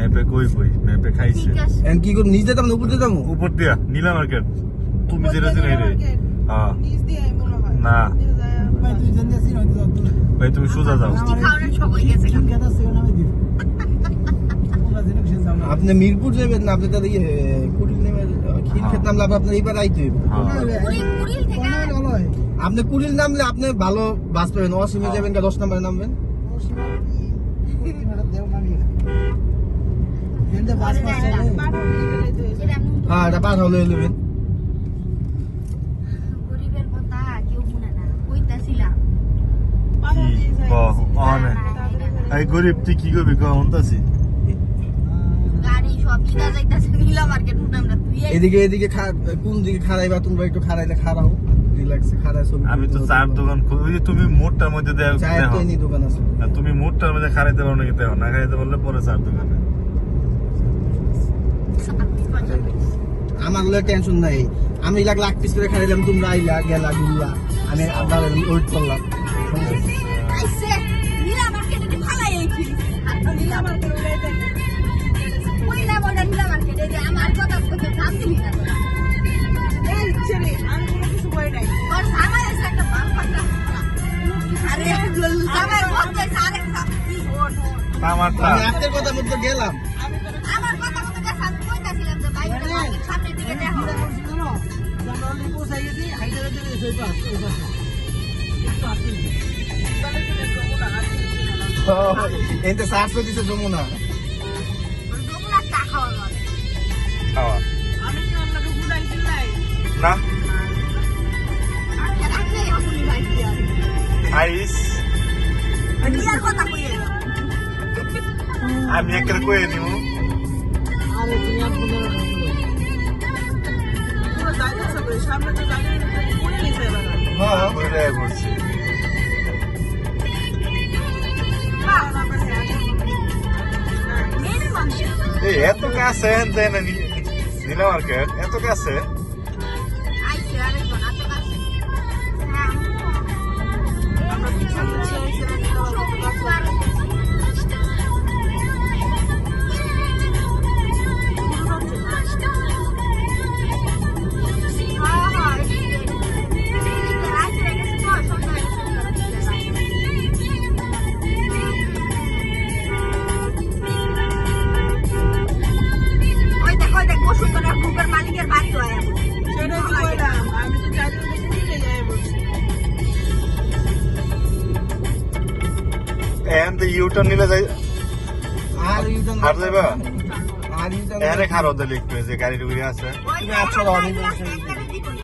ম্যাপে কই কই? ম্যাপে খাইছে। এখন কি করে নিচ যেতাম না? উপর যেতাম উপর দিয়া নীলা মার্কেট তুমি যেটা চিনাই রে হ্যাঁ। নিচ দিয়ে মনে হয়। না। ভাই তুমি। সোজা যাও। হয়ে তোমরা জেনে কিছু যাও। আপনি মিরপুর যাবেন না? আপনি তাহলে ইয়ে কুড়িল নেমে ক্ষীর খেত নামলে আপনার এইবার আইতে হ্যাঁ। আপনি কুড়িল নামলে আপনি ভালো বাস পাবেন। অসীমে হ্যাঁ। যাবেন দশ নম্বরে নামবেন। এটা পার হলে এই গরিব তুই কি করবি তুই এদিকে এদিকে খা- কোন দিকে খারাইবা তোমরা একটু খারাইলে খারাও রিল্যাক্সে খারাই ছবি আমি তো চার দোকান যে তুমি মোড়টার মধ্যে দেখো। তুমি মোড়টার মধ্যে খারাইতে পারো নাকি দেখো না খাইতে পারলে পরে চার দোকানে। আমার লগে টেনশন নাই। আমি লাখ লাখ পিস করে খাইলাম তোমরা আইলা গেলা ঘুরলা। আমি আপনার ওয়েট করলাম। আমার কথা কইতে দাম দিছে যমুনা যমুনা। চা খাওয়া লয় খাওয়া। আমি কি ওর লগে ঘুরাইছি নাই? না। আর রাখলে আপনি ভাই কি আর। আইস। নীলার কথা কইয়ে দাও আমি একটা কয়ে দিব পুরো হ্যাঁ আমার কাছে আছে। হ্যাঁ। মানুষ এত কাছে দেন নীলা মার্কেট এত কাছে এখান তো ইউটার নিলে যাই আর ইউটার আর যাইবা আর ইউটার এখানে খারো দিলে একটু যে গাড়ি ডুবে আছে। তুমি আছো অনেক